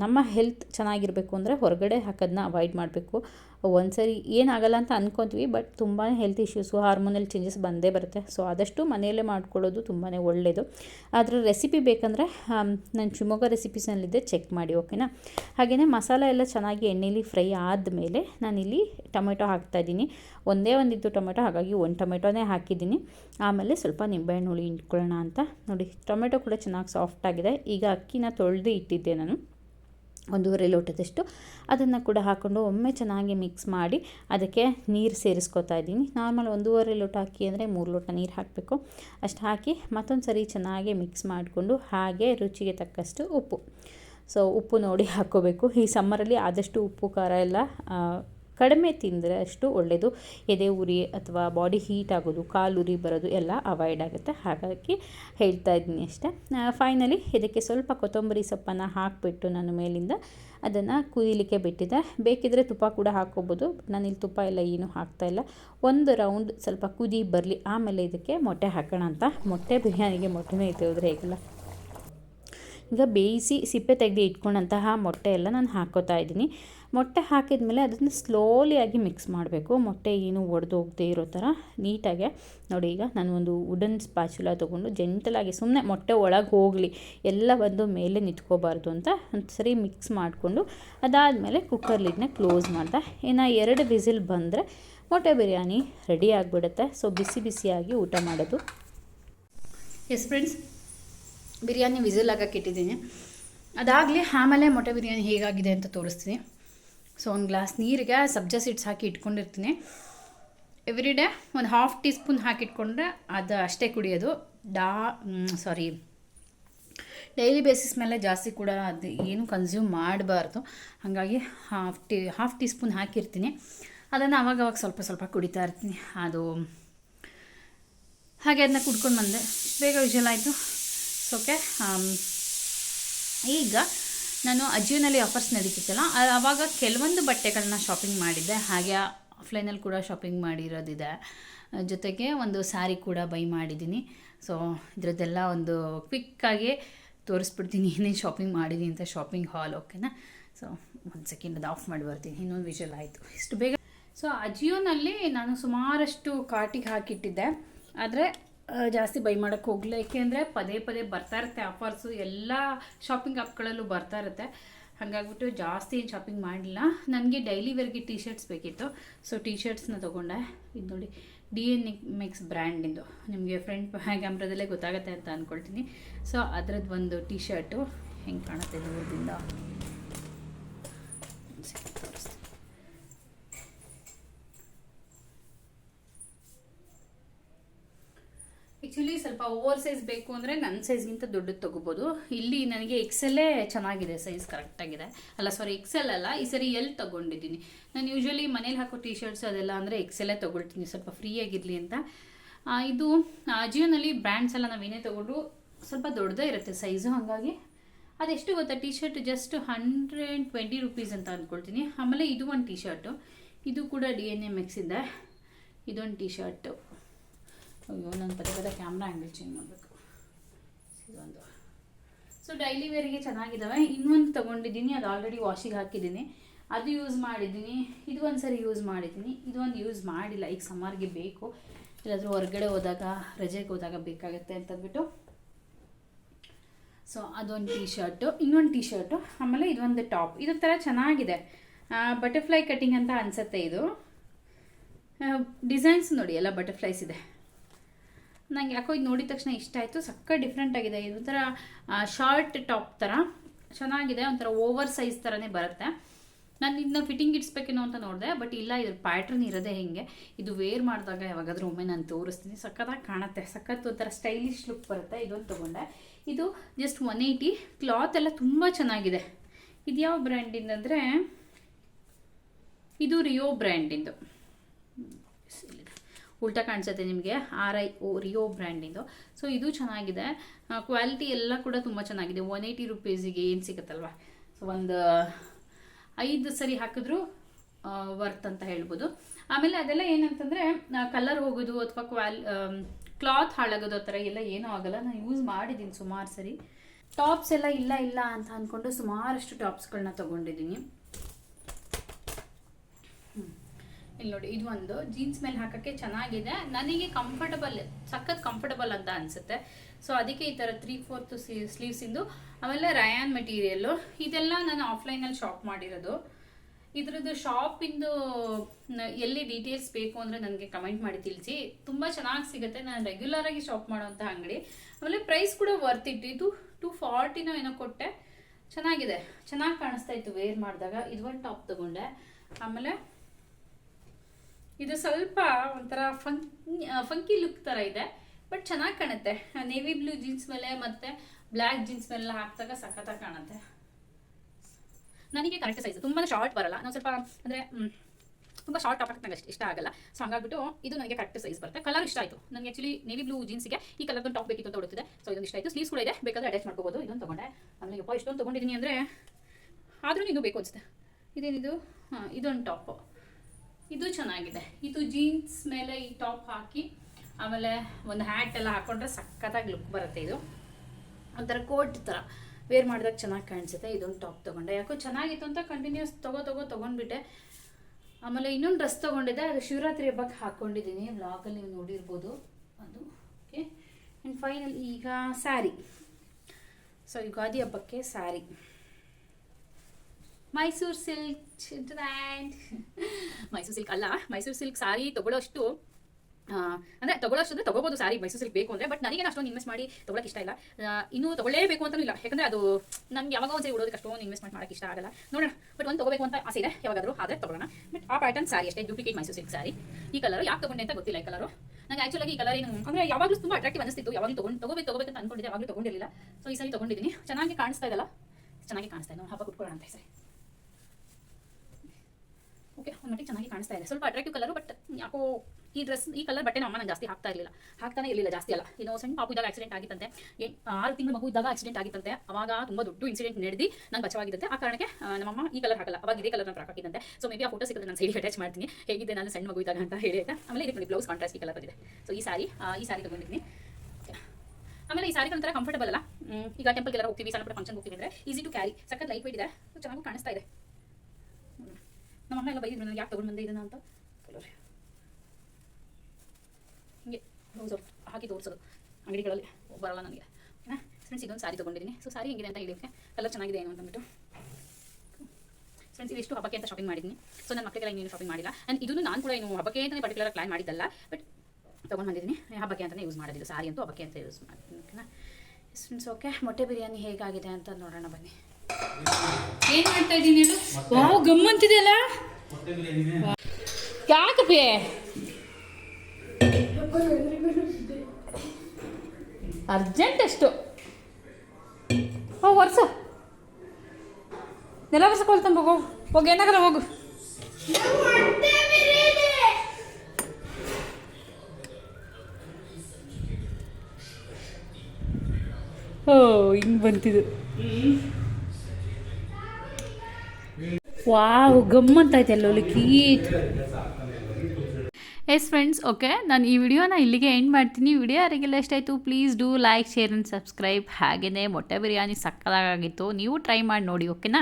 ನಮ್ಮ ಹೆಲ್ತ್ ಚೆನ್ನಾಗಿರಬೇಕು ಅಂದರೆ ಹೊರಗಡೆ ಹಾಕೋದನ್ನ ಅವಾಯ್ಡ್ ಮಾಡಬೇಕು. ಒಂದು ಸರಿ ಏನಾಗಲ್ಲ ಅಂತ ಅಂದ್ಕೊತೀವಿ ಬಟ್ ತುಂಬಾ ಹೆಲ್ತ್ ಇಶ್ಯೂಸು ಹಾರ್ಮೋನಲ್ ಚೇಂಜಸ್ ಬಂದೇ ಬರುತ್ತೆ. ಸೊ ಆದಷ್ಟು ಮನೆಯಲ್ಲೇ ಮಾಡ್ಕೊಳ್ಳೋದು ತುಂಬಾ ಒಳ್ಳೆಯದು ಅದರ ರೆಸಿಪಿ ಬೇಕಂದರೆ ನಾನು ಶಿವಮೊಗ್ಗ ರೆಸಿಪೀಸ್ನಲ್ಲಿದ್ದೆ ಚೆಕ್ ಮಾಡಿ ಓಕೆನಾ ಹಾಗೆಯೇ ಮಸಾಲ ಎಲ್ಲ ಚೆನ್ನಾಗಿ ಎಣ್ಣೆಲಿ ಫ್ರೈ ಆದಮೇಲೆ ನಾನಿಲ್ಲಿ ಟೊಮೆಟೊ ಹಾಕ್ತಾಯಿದ್ದೀನಿ ಒಂದೇ ಒಂದಿತ್ತು ಟೊಮೆಟೊ, ಹಾಗಾಗಿ ಒಂದು ಟೊಮೆಟೊನೇ ಹಾಕಿದ್ದೀನಿ. ಆಮೇಲೆ ಸ್ವಲ್ಪ ನಿಂಬೆಹಣ್ಣು ಹುಳಿ ಇಟ್ಕೊಳ್ಳೋಣ ಅಂತ. ನೋಡಿ, ಟೊಮೆಟೊ ಕೂಡ ಚೆನ್ನಾಗಿ ಸಾಫ್ಟಾಗಿದೆ ಈಗ ಅಕ್ಕಿನ ತೊಳೆದು ಇಟ್ಟಿದ್ದೆ ನಾನು. ಒಂದೂವರೆ ಲೋಟದಷ್ಟು ಅದನ್ನು ಕೂಡ ಹಾಕ್ಕೊಂಡು ಒಮ್ಮೆ ಚೆನ್ನಾಗಿ ಮಿಕ್ಸ್ ಮಾಡಿ ಅದಕ್ಕೆ ನೀರು ಸೇರಿಸ್ಕೊತಾ ಇದ್ದೀನಿ. ನಾರ್ಮಲ್ ಒಂದೂವರೆ ಲೋಟ ಅಕ್ಕಿ ಅಂದರೆ ಮೂರು ಲೋಟ ನೀರು ಹಾಕಬೇಕು. ಅಷ್ಟು ಹಾಕಿ ಮತ್ತೊಂದು ಸರಿ ಚೆನ್ನಾಗಿ ಮಿಕ್ಸ್ ಮಾಡಿಕೊಂಡು ಹಾಗೆ ರುಚಿಗೆ ತಕ್ಕಷ್ಟು ಉಪ್ಪು. ಸೊ, ಉಪ್ಪು ನೋಡಿ ಹಾಕ್ಕೋಬೇಕು. ಈ ಸಮ್ಮರಲ್ಲಿ ಆದಷ್ಟು ಉಪ್ಪು, ಖಾರ ಎಲ್ಲ ಕಡಿಮೆ ತಿಂದರೆ ಅಷ್ಟು ಒಳ್ಳೆಯದು. ಎದೆ ಉರಿ ಅಥವಾ ಬಾಡಿ ಹೀಟ್ ಆಗೋದು, ಕಾಲು ಉರಿ ಬರೋದು ಎಲ್ಲ ಅವಾಯ್ಡ್ ಆಗುತ್ತೆ. ಹಾಗಾಗಿ ಹೇಳ್ತಾ ಇದ್ದೀನಿ ಅಷ್ಟೇ. ಫೈನಲಿ ಇದಕ್ಕೆ ಸ್ವಲ್ಪ ಕೊತ್ತಂಬರಿ ಸೊಪ್ಪನ್ನು ಹಾಕಿಬಿಟ್ಟು ನಾನು ಮೇಲಿಂದ ಅದನ್ನು ಕುದಿಲಿಕ್ಕೆ ಬಿಟ್ಟಿದ್ದೆ. ಬೇಕಿದ್ದರೆ ತುಪ್ಪ ಕೂಡ ಹಾಕ್ಕೋಬೋದು. ಇಲ್ಲಿ ತುಪ್ಪ ಎಲ್ಲ ಏನೂ ಹಾಕ್ತಾಯಿಲ್ಲ ಒಂದು ರೌಂಡ್ ಸ್ವಲ್ಪ ಕುದಿ ಬರಲಿ. ಆಮೇಲೆ ಇದಕ್ಕೆ ಮೊಟ್ಟೆ ಹಾಕೋಣ ಅಂತ. ಮೊಟ್ಟೆ, ಬಿರಿಯಾನಿಗೆ ಮೊಟ್ಟೆನೇ ಹೋದರೆ ಹೇಗಲ್ಲ. ಈಗ ಬೇಯಿಸಿ ಸಿಪ್ಪೆ ತೆಗೆದು ಇಟ್ಕೊಂಡಂತಹ ಮೊಟ್ಟೆ ಎಲ್ಲ ನಾನು ಹಾಕೋತಾ ಇದ್ದೀನಿ. ಮೊಟ್ಟೆ ಹಾಕಿದ ಮೇಲೆ ಅದನ್ನು ಸ್ಲೋಲಿಯಾಗಿ ಮಿಕ್ಸ್ ಮಾಡಬೇಕು. ಮೊಟ್ಟೆ ಏನು ಒಡೆದು ಹೋಗದೆ ಇರೋ ಥರ ನೀಟಾಗೆ. ನೋಡಿ, ಈಗ ನಾನು ಒಂದು ವುಡನ್ ಸ್ಪಾಚುಲ ತೊಗೊಂಡು ಜೆಂಟಲಾಗಿ ಸುಮ್ಮನೆ ಮೊಟ್ಟೆ ಒಳಗೆ ಹೋಗಲಿ, ಎಲ್ಲ ಬಂದು ಮೇಲೆ ನಿಂತ್ಕೋಬಾರ್ದು ಅಂತ ಒಂದು ಸರಿ ಮಿಕ್ಸ್ ಮಾಡಿಕೊಂಡು ಅದಾದಮೇಲೆ ಕುಕ್ಕರ್ ಲಿಡ್ನ ಕ್ಲೋಸ್ ಮಾಡ್ದೆ. ಇನ್ನು ಎರಡು ವಿಸಿಲ್ ಬಂದರೆ ಮೊಟ್ಟೆ ಬಿರಿಯಾನಿ ರೆಡಿ ಆಗಿಬಿಡುತ್ತೆ. ಸೊ ಬಿಸಿ ಬಿಸಿಯಾಗಿ ಊಟ ಮಾಡೋದು. ಎಸ್ ಫ್ರೆಂಡ್ಸ್ ಬಿರಿಯಾನಿ ವಿಸಿಲ್ ಹಾಕಕ್ಕೆ ಇಟ್ಟಿದ್ದೀನಿ. ಅದಾಗಲಿ ಆಮೇಲೆ ಮೊಟ್ಟೆ ಬಿರಿಯಾನಿ ಹೇಗಾಗಿದೆ ಅಂತ ತೋರಿಸ್ತೀನಿ. ಸೊ ಒಂದು ಗ್ಲಾಸ್ ನೀರಿಗೆ ಸಬ್ಜಾ ಸೀಡ್ಸ್ ಹಾಕಿ ಇಟ್ಕೊಂಡಿರ್ತೀನಿ. ಎವ್ರಿ ಡೇ ಒಂದು ಹಾಫ್ ಟೀ ಸ್ಪೂನ್ ಹಾಕಿಟ್ಕೊಂಡ್ರೆ ಅದು ಅಷ್ಟೇ ಕುಡಿಯೋದು. ಡಾ ಸಾರಿ ಡೈಲಿ ಬೇಸಿಸ್ ಮೇಲೆ ಜಾಸ್ತಿ ಕೂಡ ಅದು ಏನು ಕನ್ಸ್ಯೂಮ್ ಮಾಡಬಾರ್ದು. ಹಾಗಾಗಿ half tea half tea spoon ಹಾಕಿರ್ತೀನಿ. ಅದನ್ನು ಅವಾಗವಾಗ ಸ್ವಲ್ಪ ಸ್ವಲ್ಪ ಕುಡಿತಾ ಇರ್ತೀನಿ. ಅದು, ಹಾಗೆ ಅದನ್ನ ಕುಡ್ಕೊಂಡು ಬಂದೆ. ಬೇಗ ವಿಷಲ್ ಆಯಿತು ಓಕೆ ಈಗ ನಾನು ಅಜಿಯೋನಲ್ಲಿ ಆಫರ್ಸ್ ನಡೀತಿತ್ತಲ್ಲ ಆವಾಗ ಕೆಲವೊಂದು ಬಟ್ಟೆಗಳನ್ನ ಶಾಪಿಂಗ್ ಮಾಡಿದ್ದೆ. ಹಾಗೆ ಆಫ್ಲೈನಲ್ಲಿ ಕೂಡ ಶಾಪಿಂಗ್ ಮಾಡಿರೋದಿದೆ. ಜೊತೆಗೆ ಒಂದು ಸ್ಯಾರಿ ಕೂಡ ಬೈ ಮಾಡಿದ್ದೀನಿ. ಸೊ ಇದರದ್ದೆಲ್ಲ ಒಂದು ಕ್ವಿಕ್ಕಾಗಿ ತೋರಿಸ್ಬಿಡ್ತೀನಿ ಏನೇನು ಶಾಪಿಂಗ್ ಮಾಡಿದ್ದೀನಿ ಅಂತ ಶಾಪಿಂಗ್ ಹಾಲ್ ಓಕೆನಾ ಸೊ ಒಂದು ಸೆಕೆಂಡ್ ಅದು ಆಫ್ ಮಾಡಿ ಬರ್ತೀನಿ. ಇನ್ನೊಂದು ವಿಷಲ್ ಆಯಿತು. ಇಷ್ಟು ಬೇಗ. ಸೊ ಅಜಿಯೋನಲ್ಲಿ ನಾನು ಸುಮಾರಷ್ಟು ಕಾರ್ಟಿಗೆ ಹಾಕಿಟ್ಟಿದ್ದೆ. ಆದರೆ ಜಾಸ್ತಿ ಬೈ ಮಾಡೋಕ್ಕೆ ಹೋಗಲಿಲ್ಲ. ಏಕೆಂದರೆ ಪದೇ ಪದೇ ಬರ್ತಾ ಇರುತ್ತೆ ಆಫರ್ಸು ಎಲ್ಲ ಶಾಪಿಂಗ್ ಆ್ಯಪ್ಗಳಲ್ಲೂ ಬರ್ತಾ ಇರುತ್ತೆ. ಹಾಗಾಗ್ಬಿಟ್ಟು ಜಾಸ್ತಿ ಏನು ಶಾಪಿಂಗ್ ಮಾಡಲಿಲ್ಲ. ನನಗೆ ಡೈಲಿ ವೇರ್ಗೆ ಟಿ ಶರ್ಟ್ಸ್ ಬೇಕಿತ್ತು. ಸೊ ಟಿ ಶರ್ಟ್ಸ್ನ ತೊಗೊಂಡೆ. ಇದು ನೋಡಿ ಡಿ ಎನ್ ಮಿಕ್ಸ್ ಬ್ರ್ಯಾಂಡಿಂದು ನಿಮಗೆ ಫ್ರಂಟ್ ಕ್ಯಾಮ್ರಾದಲ್ಲೇ ಗೊತ್ತಾಗುತ್ತೆ ಅಂತ ಅಂದ್ಕೊಳ್ತೀನಿ ಸೊ ಅದರದ್ದು ಒಂದು ಟಿ ಶರ್ಟು ಹೆಂಗೆ ಕಾಣುತ್ತೆ ದೂರದಿಂದ ಆ್ಯಕ್ಚುಲಿ ಸ್ವಲ್ಪ ಓವರ್ ಸೈಜ್ ಬೇಕು ಅಂದರೆ ನನ್ನ ಸೈಜ್ಗಿಂತ ದೊಡ್ಡದು ತೊಗೋಬೋದು. ಇಲ್ಲಿ ನನಗೆ ಎಕ್ಸೆಲ್ಲೇ ಚೆನ್ನಾಗಿದೆ, ಸೈಜ್ ಕರೆಕ್ಟಾಗಿದೆ ಅಲ್ಲ ಸಾರಿ ಎಕ್ಸೆಲ್ ಅಲ್ಲ, ಈ ಸರಿ ಎಲ್ ತೊಗೊಂಡಿದ್ದೀನಿ. ನಾನು ಯೂಶ್ವಲಿ ಮನೇಲಿ ಹಾಕೋ ಟಿ ಶರ್ಟ್ಸ್ ಅದೆಲ್ಲ ಅಂದರೆ ಎಕ್ಸೆಲ್ಲೇ ತೊಗೊಳ್ತೀನಿ, ಸ್ವಲ್ಪ ಫ್ರೀಯಾಗಿರಲಿ ಅಂತ. ಇದು ಅಜಿಯೋನಲ್ಲಿ ಬ್ರ್ಯಾಂಡ್ಸ್ ಎಲ್ಲ ನಾವೇನೇ ತೊಗೊಂಡು ಸ್ವಲ್ಪ ದೊಡ್ಡದೇ ಇರುತ್ತೆ ಸೈಜು ಹಾಗಾಗಿ. ಅದೆಷ್ಟು ಗೊತ್ತಾ? T shirt just hundred twenty rupees ಅಂತ ಅಂದ್ಕೊಳ್ತೀನಿ ಆಮೇಲೆ ಇದು ಒಂದು ಟಿ ಶರ್ಟು ಇದು ಕೂಡ ಡಿ ಎನ್ ಎಂ ಎಕ್ಸ್ ಇದೆ. ಇದೊಂದು ಟಿ ಶರ್ಟು ಅಯ್ಯೋ ನಾನು ಪದೇ ಪದೇ ಕ್ಯಾಮ್ರಾ ಆ್ಯಂಗಲ್ ಚೇಂಜ್ ಮಾಡಬೇಕು. ಇದೊಂದು. ಸೊ ಡೈಲಿ ವೇರಿಗೆ ಚೆನ್ನಾಗಿದ್ದಾವೆ ಇನ್ನೊಂದು ತೊಗೊಂಡಿದ್ದೀನಿ. ಅದು ಆಲ್ರೆಡಿ ವಾಷಿಗೆ ಹಾಕಿದ್ದೀನಿ. ಅದು ಯೂಸ್ ಮಾಡಿದ್ದೀನಿ. ಇದು ಒಂದು ಸರಿ ಯೂಸ್ ಮಾಡಿದ್ದೀನಿ. ಇದು ಒಂದು ಯೂಸ್ ಮಾಡಿಲ್ಲ. ಈಗ ಸಮ್ಮರ್ಗೆ ಬೇಕು. ಇಲ್ಲಾದರೂ ಹೊರಗಡೆ ಹೋದಾಗ, ರಜೆಗೆ ಹೋದಾಗ ಬೇಕಾಗುತ್ತೆ ಅಂತಂದ್ಬಿಟ್ಟು ಸೊ ಅದೊಂದು ಟೀ ಶರ್ಟು ಇನ್ನೊಂದು ಟೀ ಶರ್ಟು ಆಮೇಲೆ ಇದೊಂದು ಟಾಪ್ ಇದು ಥರ ಚೆನ್ನಾಗಿದೆ. ಬಟರ್ಫ್ಲೈ ಕಟ್ಟಿಂಗ್ ಅಂತ ಅನಿಸುತ್ತೆ ಇದು. ಡಿಸೈನ್ಸ್ ನೋಡಿ. ಎಲ್ಲ ಬಟರ್ಫ್ಲೈಸ್ ಇದೆ. ನಂಗೆ ಯಾಕೋ ಇದು ನೋಡಿದ ತಕ್ಷಣ ಇಷ್ಟ ಆಯಿತು. ಸಕ್ಕ ಡಿಫ್ರೆಂಟ್ ಆಗಿದೆ. ಒಂಥರ ಶಾರ್ಟ್ ಟಾಪ್ ಥರ ಚೆನ್ನಾಗಿದೆ. ಒಂಥರ ಓವರ್ ಸೈಜ್ ಥರನೇ ಬರುತ್ತೆ. ನಾನು ಇದನ್ನ ಫಿಟ್ಟಿಂಗ್ ಇಡಿಸ್ಬೇಕೇನೋ ಅಂತ ನೋಡಿದೆ ಬಟ್ ಇಲ್ಲ, ಇದ್ರ ಪ್ಯಾಟ್ರನ್ ಇರೋದೇ ಹಿಂಗೆ. ಇದು ವೇರ್ ಮಾಡಿದಾಗ ಯಾವಾಗಾದ್ರೂ ಒಮ್ಮೆ ನಾನು ತೋರಿಸ್ತೀನಿ. ಸಕ್ಕತ್ತಾಗಿ ಕಾಣುತ್ತೆ. ಸಖತ್ ಒಂಥರ ಸ್ಟೈಲಿಶ್ ಲುಕ್ ಬರುತ್ತೆ. ಇದೊಂದು ತೊಗೊಂಡೆ. ಇದು ಜಸ್ಟ್ ಒನ್ ಏಯ್ಟಿ ಕ್ಲಾತ್ ಎಲ್ಲ ತುಂಬ ಚೆನ್ನಾಗಿದೆ. ಇದು ಯಾವ ಬ್ರ್ಯಾಂಡಿಂದ ಅಂದರೆ, ಇದು ರಿಯೋ ಬ್ರ್ಯಾಂಡಿಂದು. ಉಲ್ಟಾ ಕಾಣಿಸುತ್ತೆ ನಿಮಗೆ ಆರ್ ಐ ಓ ರಿಯೋ ಬ್ರ್ಯಾಂಡಿಂದು. ಸೊ ಇದು ಚೆನ್ನಾಗಿದೆ. ಕ್ವಾಲಿಟಿ ಎಲ್ಲ ಕೂಡ ತುಂಬ ಚೆನ್ನಾಗಿದೆ. ಒನ್ ಏಯ್ಟಿ ರುಪೀಸಿಗೆ ಏನು ಸಿಗುತ್ತಲ್ವ? ಸೊ ಒಂದು ಐದು ಸರಿ ಹಾಕಿದ್ರು ವರ್ತ್ ಅಂತ ಹೇಳ್ಬೋದು. ಆಮೇಲೆ ಅದೆಲ್ಲ ಏನಂತಂದರೆ ಕಲರ್ ಹೋಗೋದು ಅಥವಾ ಕ್ವಾಲ್ ಕ್ಲಾತ್ ಹಾಳಾಗೋದು ಆ ಥರ ಎಲ್ಲ ಏನೂ ಆಗಲ್ಲ. ನಾನು ಯೂಸ್ ಮಾಡಿದ್ದೀನಿ ಸುಮಾರು ಸರಿ. ಟಾಪ್ಸ್ ಎಲ್ಲ ಇಲ್ಲ ಇಲ್ಲ ಅಂತ ಅಂದ್ಕೊಂಡು ಸುಮಾರಷ್ಟು ಟಾಪ್ಸ್ಗಳನ್ನ ತೊಗೊಂಡಿದ್ದೀನಿ. ಇಲ್ಲಿ ನೋಡಿ, ಇದು ಒಂದು. ಜೀನ್ಸ್ ಮೇಲೆ ಹಾಕಕ್ಕೆ ಚೆನ್ನಾಗಿದೆ. ನನಗೆ ಕಂಫರ್ಟಬಲ್ ಸಖತ್ ಕಂಫರ್ಟಬಲ್ ಅಂತ ಅನ್ಸುತ್ತೆ. ಸೊ ಅದಕ್ಕೆ ಈ ಥರ ತ್ರೀ ಫೋರ್ತ್ ಸ್ಲೀವ್ಸ್ ಇಂದು. ಆಮೇಲೆ ರಯಾನ್ ಮೆಟೀರಿಯಲ್ಲು ಇದೆಲ್ಲ ನಾನು ಆಫ್ಲೈನಲ್ಲಿ ಶಾಪ್ ಮಾಡಿರೋದು. ಇದ್ರದ್ದು ಶಾಪಿಂದು ಎಲ್ಲಿ ಡೀಟೇಲ್ಸ್ ಬೇಕು ಅಂದರೆ ನನಗೆ ಕಮೆಂಟ್ ಮಾಡಿ ತಿಳಿಸಿ. ತುಂಬ ಚೆನ್ನಾಗಿ ಸಿಗುತ್ತೆ. ನಾನು ರೆಗ್ಯುಲರ್ ಆಗಿ ಶಾಪ್ ಮಾಡುವಂಥ ಅಂಗಡಿ. ಆಮೇಲೆ ಪ್ರೈಸ್ ಕೂಡ ವರ್ತ್ ಇಟ್ಟು ಇದು ಟು ಫಾರ್ಟಿನೋ ಏನೋ ಕೊಟ್ಟೆ. ಚೆನ್ನಾಗಿದೆ. ಚೆನ್ನಾಗಿ ಕಾಣಿಸ್ತಾ ಇತ್ತು ವೇರ್ ಮಾಡಿದಾಗ. ಇದು ಒಂದು ಟಾಪ್ ತಗೊಂಡೆ. ಆಮೇಲೆ ಇದು ಸ್ವಲ್ಪ ಒಂಥರ ಫಂಕ್ ಫಂಕಿ ಲುಕ್ ತರ ಇದೆ ಬಟ್ ಚೆನ್ನಾಗಿ ಕಾಣುತ್ತೆ. ನೇವಿ ಬ್ಲೂ ಜೀನ್ಸ್ ಮೇಲೆ ಮತ್ತೆ ಬ್ಲ್ಯಾಕ್ ಜೀನ್ಸ್ ಮೇಲೆ ಹಾಕಿದಾಗ ಸಖತ್ತಾಗಿ ಕಾಣುತ್ತೆ. ನನಗೆ ಕರೆಕ್ಟ್ ಸೈಜ್ ತುಂಬಾ ಶಾರ್ಟ್ ಬರಲ್ಲ. ನಾನು ಸ್ವಲ್ಪ, ಅಂದರೆ ತುಂಬ ಶಾರ್ಟ್ ಟಾಪ್ ನಂಗೆ ಇಷ್ಟ ಆಗಲ್ಲ. ಸೊ ಹಾಗಾಗ್ಬಿಟ್ಟು ಇದು ನನಗೆ ಕರೆಕ್ಟ್ ಸೈಜ್ ಬರುತ್ತೆ. ಕಲರ್ ಇಷ್ಟ ಆಯಿತು. ನನಗೆ ಆಕ್ಚುಲಿ ನೇವಿ ಬ್ಲೂ ಜೀನ್ಸ್ಗೆ ಈ ಕಲರ್ದು ಟಾಪ್ ಬೇಕಿತ್ತು ಅಂತ ಹೊಡುತ್ತಿದೆ ಸೊ ಇದೊಂದು ಇಷ್ಟ ಆಯಿತು. ಸ್ಲೀವ್ಸ್ ಕೂಡ ಇದೆ. ಬೇಕಾದ್ರೆ ಅಟ್ಯಾಚ್ ಮಾಡ್ಕೋಬೋದು. ಇದೊಂದು ತೊಗೊಂಡೆ. ಆಮೇಲೆ ಯಪ್ಪ, ಇಷ್ಟೊಂದು ತೊಗೊಂಡಿದ್ದೀನಿ ಅಂದರೆ, ಆದ್ರೂ ಇನ್ನೂ ಬೇಕು ಅನಿಸುತ್ತೆ. ಇದೇನಿದು? ಇದೊಂದು ಟಾಪು ಇದು ಚೆನ್ನಾಗಿದೆ. ಇದು ಜೀನ್ಸ್ ಮೇಲೆ ಈ ಟಾಪ್ ಹಾಕಿ, ಆಮೇಲೆ ಒಂದು ಹ್ಯಾಟ್ ಎಲ್ಲ ಹಾಕೊಂಡ್ರೆ ಸಖತ್ತಾಗಿ ಲುಕ್ ಬರುತ್ತೆ ಇದು. ಒಂಥರ ಕೋಟ್ ಥರ ವೇರ್ ಮಾಡಿದಾಗ ಚೆನ್ನಾಗಿ ಕಾಣಿಸುತ್ತೆ. ಇದೊಂದು ಟಾಪ್ ತೊಗೊಂಡೆ. ಯಾಕೋ ಚೆನ್ನಾಗಿತ್ತು ಅಂತ ಕಂಟಿನ್ಯೂಸ್ ತಗೋ ತಗೋ, ತೊಗೊಂಡ್ಬಿಟ್ಟೆ. ಆಮೇಲೆ ಇನ್ನೊಂದು ಡ್ರೆಸ್ ತೊಗೊಂಡಿದ್ದೆ. ಅದು ಶಿವರಾತ್ರಿ ಹಬ್ಬಕ್ಕೆ ಹಾಕ್ಕೊಂಡಿದ್ದೀನಿ ವ್ಲಾಗಲ್ಲಿ ನೀವು ನೋಡಿರ್ಬೋದು. ಅದು ಓಕೆ ಆ್ಯಂಡ್ ಫೈನಲ್ ಈಗ ಸ್ಯಾರಿ ಸೊ ಯುಗಾದಿ ಹಬ್ಬಕ್ಕೆ sari Mysuru silk brand Mysore silk ಅಲ್ಲ, ಮೈಸೂರ್ ಸಿಲ್ಕ್ ಸಾರಿ ತಗೊಳ್ಳೋಷ್ಟು ಅಂದರೆ ತಗೊಳ್ಳೋಷ್ಟು ಅಂದ್ರೆ ತಗೋಬಹುದು ಸಾರಿ, ಮೈಸೂರು ಸಿಲ್ಕ್ ಬೇಕು ಅಂದ್ರೆ ಬಟ್ ನನಗೆ ಅಷ್ಟೊಂದು ಇನ್ವೆಸ್ಟ್ ಮಾಡಿ ತೊಗೊಳಕ್ಕೆ ಇಷ್ಟ ಇಲ್ಲ. ಇನ್ನೂ ತಗೊಳ್ಳೇಬೇಕು ಅಂತಲೂ ಇಲ್ಲ. ಯಾಕಂದ್ರೆ ಅದು ನಮ್ಗೆ ಯಾವಾಗ ಒಂದ್ಸರಿ ಉಡೋದಕ್ಕೆ ಅಷ್ಟೊಂದು ಇನ್ವೆಸ್ಟ್ಮೆಂಟ್ ಮಾಡೋಕ್ಕೆ ಇಷ್ಟ ಆಗಲ್ಲ. ನೋಡೋಣ ಬಟ್ ಒಂದು ತಗೋಬೇಕು ಅಂತ ಆಸೆ ಇದೆ, ಯಾವಾಗಾದ್ರೂ ಆದ್ರೆ ತಗೊಳ್ಳೋಣ. ಬಟ್ ಆ ಪ್ಯಾಟರ್ನ್ ಸಾರಿ ಅಷ್ಟೇ ಡೂಪ್ಲಿಕೇಟ್ ಮೈಸೂರು ಸಿಲ್ಕ್ ಸಾರಿ. ಈ ಕಲರ್ ಯಾಕೆ ತಗೊಂಡೆ ಅಂತ ಗೊತ್ತಿಲ್ಲ ಈ ಕಲರು ನನಗೆ ಆಕ್ಚುಲಾಗಿ ಈ ಕಲರ್ ಏನು, ಅಂದ್ರೆ ಯಾವಾಗಲೂ ತುಂಬ ಅಟ್ರಾಕ್ಟಿವ್ ಅನಿಸ್ತಿತ್ತು. ಯಾವಾಗ ತಗೊಂಡು, ತಗೋಬೇಕು ತಗೋಬೇಕು ಅಂತ ಅನ್ಕೊಂಡಿದ್ದೆ, ಯಾವಾಗಲೂ ತಗೊಂಡಿರಲಿಲ್ಲ. ಸೊ ಈ ಸರಿ ತಗೊಂಡಿದ್ದೀನಿ. ಚೆನ್ನಾಗಿ ಕಾಣಿಸ್ತಾ ಇದಲ್ಲ ಚೆನ್ನಾಗಿ ಕಾಣಿಸ್ತಾ ಇದೆ. ಹಬ್ಬ ಕುಟ್ಕೊಳ್ಳೋಣ ಅಂತ ಓಕೆ ಮಟ್ಟಿಗೆ ಚೆನ್ನಾಗಿ ಕಾಣಿಸ್ತಾ ಇದೆ. ಸ್ವಲ್ಪ ಅಟ್ರಾಕ್ಟಿವ್ ಕಲರ್ ಬಟ್ ಯಾಕೋ ಈ ಡ್ರೆಸ್ ಈ ಕಲರ್ ಬಟ್ಟೆ ನಮ್ಮ ನಾನು ಜಾಸ್ತಿ ಹಾಕ್ತಾ ಇರಲಿಲ್ಲ. ಹಾಕ್ತಾನೆ ಇರಲಿಲ್ಲ ಜಾಸ್ತಿ ಅಲ್ಲ. ಏನೋ ಸಣ್ಣ ಪಾಪು ಇದ್ದಾಗ ಆಕ್ಸಿಡೆಂಟ್ ಆಗಿತ್ತಂತೆ. ಆರು ತಿಂಗಳ ಮಗು ಇದ್ದಾಗ ಆಕ್ಸಿಡೆಂಟ್ ಆಗಿತ್ತಂತೆ. ಅವಾಗ ತುಂಬ ದೊಡ್ಡ ಇನ್ಸಿಡೆಂಟ್ ನಡೆದು ನಂಗೆ ಬಚವಾಗಿದ್ದಂತೆ ಆ ಕಾರಣಕ್ಕೆ ನಮ್ಮಮ್ಮ ಈ ಕಲರ್ ಹಾಕಲ್ಲ. ಅವಾಗ ಇದೇ ಕಲರ್ ನಾನು ಹಾಕಿದ್ದಂತೆ. ಸೊ ಮೇ ಬಿ ಆ ಫೋಟೋ ಸಿಕ್ಕಿದ್ರೆ ನಾನು ಸೈಡ್ ಅಟ್ಯಾಚ್ ಮಾಡ್ತೀನಿ. ಹೇಗಿದೆ ನಾನು ಸಣ್ಣ ಮಗು ಇದ್ದಾಗ ಅಂತ ಹೇಳಿ ಆಯ್ತಾ? ಆಮೇಲೆ ಇದಕ್ಕೆ ಬ್ಲೌಸ್ ಕಾಂಟ್ರಾಸ್ಟ್ ಕಲರ್ ಬಂದಿದೆ. ಸೊ ಈ ಸಾರಿ ಈ ಸಾರಿ ತಗೊಂಡಿದ್ದೀನಿ. ಆಮೇಲೆ ಈ ಸಾರಿ ಒಂಥರ ಕಂಫರ್ಟಬಲ್ ಅಲ್ಲ. ಈಗ ಟೆಂಪಲ್ ಎಲ್ಲ ಹೋಗ್ತೀವಿ, ಸಣ್ಣ ಪುಟ್ಟ ಫಂಕ್ಷನ್ ಹೋಗ್ತೀವಿ ಅಂದರೆ ಈಸಿ ಟು ಕ್ಯಾರಿ ಸಖತ್ ಲೈಟ್ ವೇಟ್ ಇದೆ ಚೆನ್ನಾಗೂ ಕಾಣಿಸ್ತಾ ಇದೆ. ನಮ್ಮ ಅಮ್ಮ ಎಲ್ಲ ಬೈದಿದ್ರು ನನಗೆ ಯಾಕೆ ತಗೊಂಡು ಬಂದೆ ಇದನ್ನ ಅಂತ ಕಲರ್ ಹಿಂಗೆ ಬ್ಲೌಸ್ ಹಾಕಿ ತೋರಿಸೋದು ಅಂಗಡಿಗಳಲ್ಲಿ ಬರಲ್ಲ ನನಗೆ ಓಕೆನಾ ಫ್ರೆಂಡ್ಸ್ ಇದೊಂದು ಸಾರಿ ತೊಗೊಂಡಿದ್ದೀನಿ ಸೊ ಸಾರಿ ಹೆಂಗಿದೆ ಅಂತ ಹೇಳಿ ಕಲರ್ ಚೆನ್ನಾಗಿದೆ ಏನು ಅಂತಂದ್ಬಿಟ್ಟು ಫ್ರೆಂಡ್ಸ್ ಇದಿಷ್ಟು ಹಬ್ಬಕ್ಕೆ ಅಂತ ಶಾಪಿಂಗ್ ಮಾಡಿದ್ದೀನಿ ಸೊ ನನ್ನ ಮಕ್ಕಳಿಗೆಲ್ಲ ಇನ್ನೇನು ಶಾಪಿಂಗ್ ಮಾಡಿಲ್ಲ. ಆ್ಯಂಡ್ ಇದನ್ನು ನಾನು ಕೂಡ ಏನು ಹಬ್ಬಕ್ಕೆ ಅಂತಲೇ ಪರ್ಟಿಕ್ಯುಲರ್ ಪ್ಲಾನ್ ಮಾಡಿದ್ದಲ್ಲ. ಬಟ್ ತೊಗೊಂಡು ಬಂದಿದ್ದೀನಿ ಹಬ್ಬಕ್ಕೆ ಅಂತಲೇ ಯೂಸ್ ಮಾಡಿದ್ದು ಸಾರಿ ಅಂತೂ ಹಬ್ಬಕ್ಕೆ ಅಂತ ಯೂಸ್ ಮಾಡ್ತೀನಿ ಓಕೆನಾ ಫ್ರೆಂಡ್ಸ್ ಓಕೆ ಮೊಟ್ಟೆ ಬಿರಿಯಾನಿ ಹೇಗಾಗಿದೆ ಅಂತ ನೋಡೋಣ ಬನ್ನಿ. ಏನು ಮಾಡ್ತಾ ಇದ್ದೀನಿ ಹೇಳು? ವಾವ್ ಗಮ್ಮಂತಿದೆಯಲ್ಲ ಯಾಕಪ್ಪೆ ಅರ್ಜೆಂಟ್ ಎಷ್ಟು ಓ ವರ್ಷ ನೆಲ ಹೋಗ್ತಾನೆ ಹೋಗು. ಹೋಗಿ, ಏನಾಗಲ್ಲ ಹೋಗು. ಓ, ಹಿಂಗೆ ಬಂತಿದ್ದು ವಾವ್ ಗಮ್ಮಂತೈತೆ ಎಲ್ಲೋಲಿ ಕೀತ್ ಎಸ್ ಫ್ರೆಂಡ್ಸ್ ಓಕೆ ನಾನು ಈ ವಿಡಿಯೋನ ಇಲ್ಲಿಗೆ ಎಂಡ್ ಮಾಡ್ತೀನಿ. ವಿಡಿಯೋ ಯಾರಿಗೆಲ್ಲ ಎಷ್ಟಾಯಿತು please do like share and subscribe ಹಾಗೆಯೇ ಮೊಟ್ಟೆ ಬಿರಿಯಾನಿ ಸಕ್ಕದಾಗಿತ್ತು ನೀವು ಟ್ರೈ ಮಾಡಿ ನೋಡಿ ಓಕೆನಾ